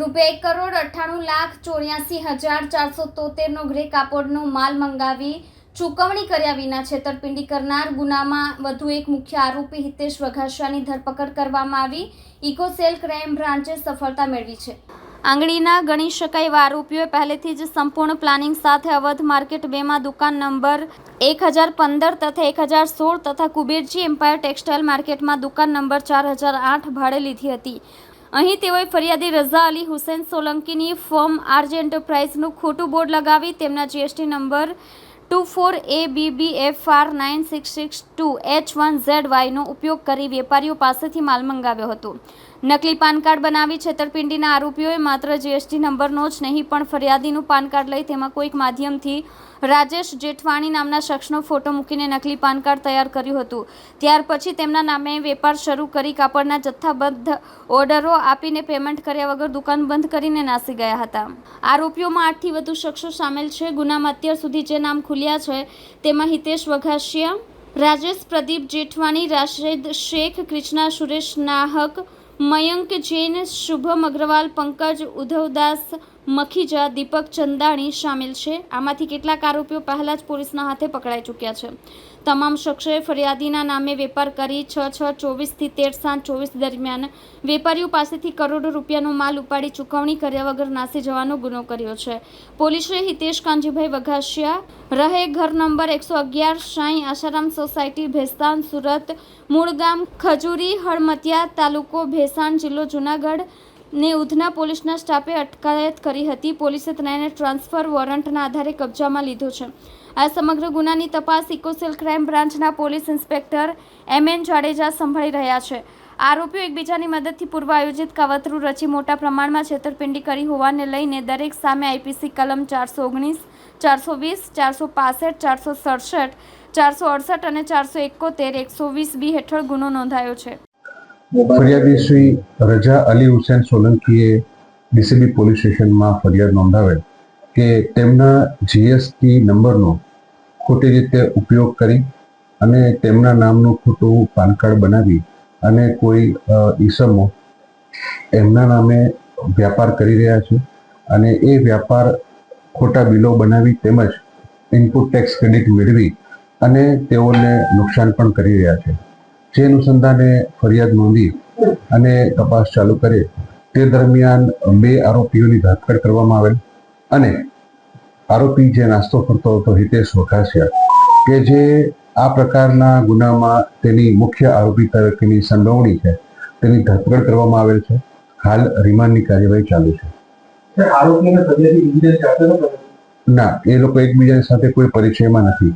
રૂપિયા એક કરોડ અઠ્ઠાણું લાખ ચોર્યાસી હજાર ચારસો તોતેરનો ગ્રે કાપડનો માલ મંગાવી ચૂકવણી કર્યા વિના છેતરપિંડી કરનાર ગુનામાં વધુ એક મુખ્ય આરોપી હિતેશ વઘાસિયાની ધરપકડ કરવામાં આવી. ઇકોસેલ ક્રાઇમ બ્રાન્ચે સફળતા મેળવી છે. આંગળીના ગણી શકાય એવા આરોપીઓએ પહેલેથી જ સંપૂર્ણ પ્લાનિંગ સાથે અવધ માર્કેટ બેમાં દુકાન નંબર એક હજાર પંદર તથા એક હજાર સોળ તથા કુબેરજી એમ્પાયર ટેક્સટાઇલ માર્કેટમાં દુકાન નંબર ચાર હજાર આઠ ભાડે લીધી હતી. અહીં તેઓએ ફરિયાદી રઝા અલી હુસેન સોલંકીની ફોર્મ આરજે એન્ટરપ્રાઇઝનું ખોટું બોર્ડ લગાવી તેમના GST number two four A B B F R nine six six two H one Z વાયનો ઉપયોગ કરી વેપારીઓ પાસેથી માલ મંગાવ્યો હતો. નકલી પાન કાર્ડ બનાવી છેતરપિંડીના આરોપીઓએ માત્ર જીએસટી નંબરનો જ નહીં, પણ ફરિયાદીનું પાન કાર્ડ લઈ તેમાં કોઈક માધ્યમથી રાજેશ જેઠવાણી નામના શખ્સનો ફોટો મૂકીને નકલી પાન કાર્ડ તૈયાર કર્યું હતું. ત્યાર પછી તેમના નામે વેપાર શરૂ કરી કાપડના જથ્થાબદ્ધ ઓર્ડરો આપીને પેમેન્ટ કર્યા વગર દુકાન બંધ કરીને નાસી ગયા હતા. આરોપીઓમાં આઠથી વધુ શખ્સો સામેલ છે. ગુનામાં અત્યાર સુધી જે નામ ખુલ્યા છે. તેમાં હિતેશ વઘાસિયા, રાજેશ પ્રદીપ જેઠવાણી રાશેદ શેખ ક્રિષ્ના સુરેશ નાહક, મયંક જૈન, શુભમ અગ્રવાલ, પંકજ ઉધવદાસ મખીજા, દીપક, ચંદાણી સામેલ છે. આમાંથી કેટલાક આરોપીઓ પહેલા જ પોલીસના હાથે પકડાઈ ચૂક્યા છે. તમામ શખ્સોએ ફરિયાદીના નામે વેપાર કરી છ છ ચોવીસથી તેર સાત ચોવીસ દરમિયાન વેપારીઓ પાસેથી કરોડો રૂપિયાનો માલ ઉપાડી ચૂકવણી કર્યા વગર નાસી જવાનો ગુનો કર્યો છે. પોલીસે હિતેશ કાંજીભાઈ વઘાસિયા, રહે ઘર નંબર એકસો અગિયાર સાંઈ આશારામ સોસાયટી, ભેસ્તાન, સુરત મૂળ ગામ ખજૂરી, હળમતિયા તાલુકો ભેસાણ જિલ્લો જુનાગઢ ને ઉધના પોલીસના સ્ટાફે અટકાયત કરી હતી. પોલીસે તેને ટ્રાન્સફર વોરંટના આધારે કબજામાં લીધો છે. આ સમગ્ર ગુનાની તપાસ ઇકોસેલ ક્રાઇમ બ્રાન્ચના police inspector M N Jadeja સંભાળી રહ્યા છે. આરોપીઓ એકબીજાની મદદથી પૂર્વ આયોજિત કાવતરું રચી મોટા પ્રમાણમાં છેતરપિંડી કરી હોવાને લઈને દરેક સામે આઈપીસી કલમ ચારસો ઓગણીસ, ચારસો વીસ, ચારસો પાસઠ, ચારસો સડસઠ, ચારસો અડસઠ અને ચારસો એકોતેર, એકસો વીસ બી હેઠળ ગુનો નોંધાયો છે. ફરિયાદી શ્રી રજા અલી હુસેન સોલંકીએ ડીસીબી પોલીસ સ્ટેશનમાં ફરિયાદ નોંધાવેલ કે તેમના જીએસટી નંબરનો ખોટી રીતે ઉપયોગ કરી અને તેમના નામનું ખોટું પાન કાર્ડ બનાવી અને કોઈ ઈસમો એમના નામે વ્યાપાર કરી રહ્યા છે અને એ વ્યાપાર ખોટા બિલો બનાવી તેમજ ઇનપુટ ટેક્સ ક્રેડિટ મેળવી અને તેઓને નુકસાન પણ કરી રહ્યા છે. જે અનુસંધાને ફરિયાદ નોંધી અને તપાસ ચાલુ કરે તે દરમિયાન બે આરોપીઓની ધરપકડ કરવામાં આવેલ અને આરોપી જે નાસ્તો કરતો હતો હિતેશ વઘાસિયા કે જે આ પ્રકારના ગુનામાં તેની મુખ્ય આરોપી તરીકેની સંડોવણી છે તેની ધરપકડ કરવામાં આવેલ છે. હાલ રિમાન્ડની કાર્યવાહી ચાલુ છે. ના એ લોકો એકબીજાની સાથે કોઈ પરિચયમાં નથી.